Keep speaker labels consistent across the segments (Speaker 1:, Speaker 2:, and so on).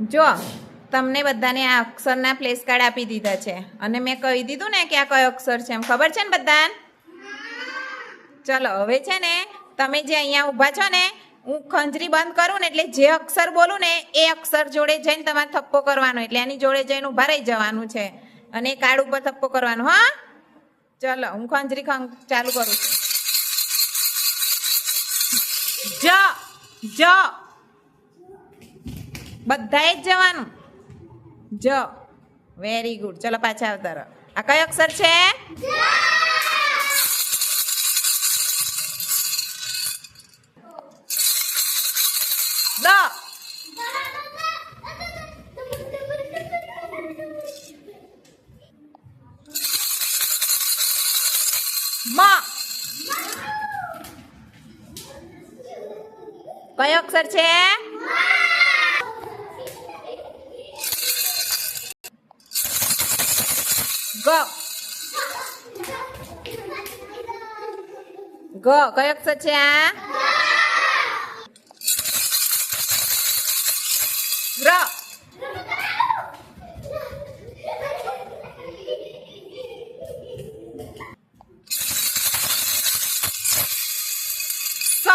Speaker 1: જો, તમને બધાને આ અક્ષરના પ્લેસ કાર્ડ આપી દીધા છે. અને મેં કહી દીધું ને કે આ કયો અક્ષર છે એમ. ખબર છે ને બધાને? ચલો, હવે છે ને, તમે જે અહીંયા ઊભા છો ને, હું ખંજરી બંધ કરું ને એટલે જે અક્ષર બોલું ને, એ અક્ષર જોડે જઈને તમારે થપ્પો કરવાનો. એટલે એની જોડે જઈને ઊભા રહી જવાનું છે. અને એ કાર્ડ ઉપર થપ્પો કરવાનો, હા? ચલો, હું ખંજરી ખં ચાલુ કરું છું. જ જ બધાએ જ જવાનું. જ. વેરી ગુડ ચલો પાછા આવતા આ કયો અક્ષર છે? દ. કયો અક્ષર છે? ગ ગ કયો અક્ષર છે આ ર સ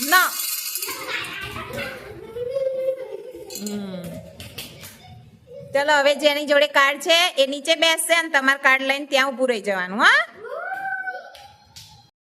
Speaker 1: ન હમ. ચલો, હવે જેની જોડે કાર્ડ છે, એ નીચે બેસશે અને તમારે કાર્ડ લઈને ત્યાં ઊભું રહી જવાનું, હા?